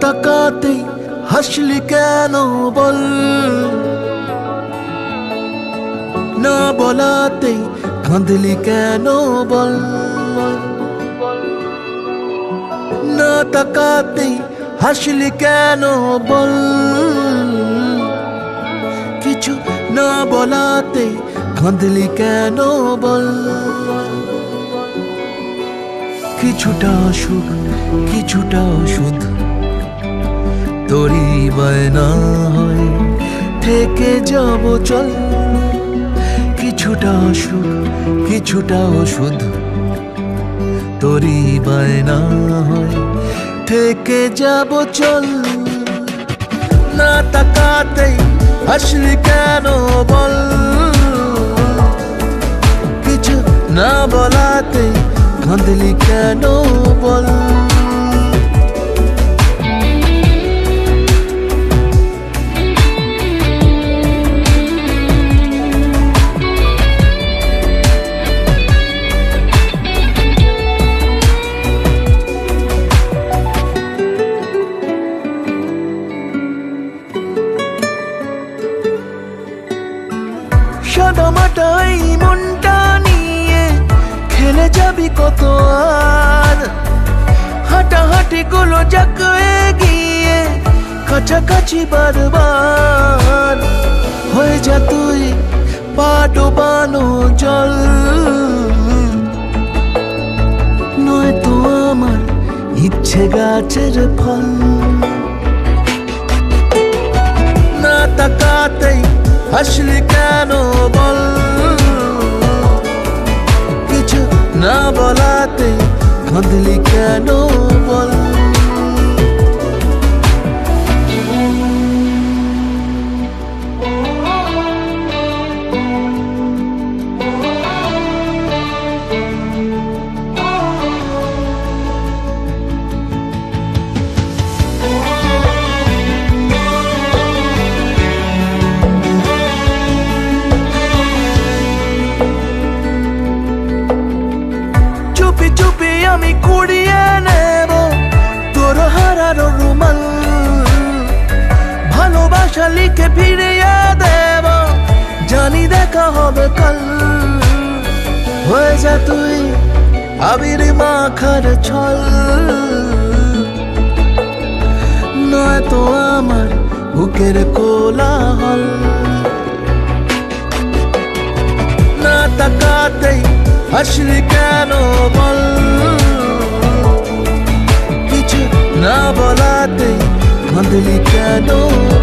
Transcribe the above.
তাকাতেই হাসলি কেন বল না বলাতেই কাঁদলি কেন বল না তাকাতেই হাসলি কেন বল কিছু না বলাতেই কাঁদলি কেন বল কিছুটা সুখ কিছুটা ওষুধ। তোরই বায়না হয়, থেকে যাব চল। কিছুটা সুখ কিছুটা ওষুধ। তোরই বায়না হয়, থেকে যাব চল। না তাকাতেই হাসলি কেন বল? কিছু না বলাতেই কাঁদলি কেন বল সাদা মাটাই মনটা গুলো যাক গিয়ে কাছাকাছি বারবার হয়ে যা তুই পা ডোবানো জল নয় তো আমার ইচ্ছে গাছের ফল না তাকাতেই হাসলি কেন বল কিছু না বলাতে কাঁদলি কেন বল কুড়িয়ে নেব তোর হারানো রুমাল। ভালোবাসা লিখে ফিরিয়ে দেব, জানি দেখা হবে কাল। হয়ে যা তুই আবির মাখার ছল। নয় তো আমার বুকের কোলাহল। না তাকাতেই হাসলি কেন বল? কিছু না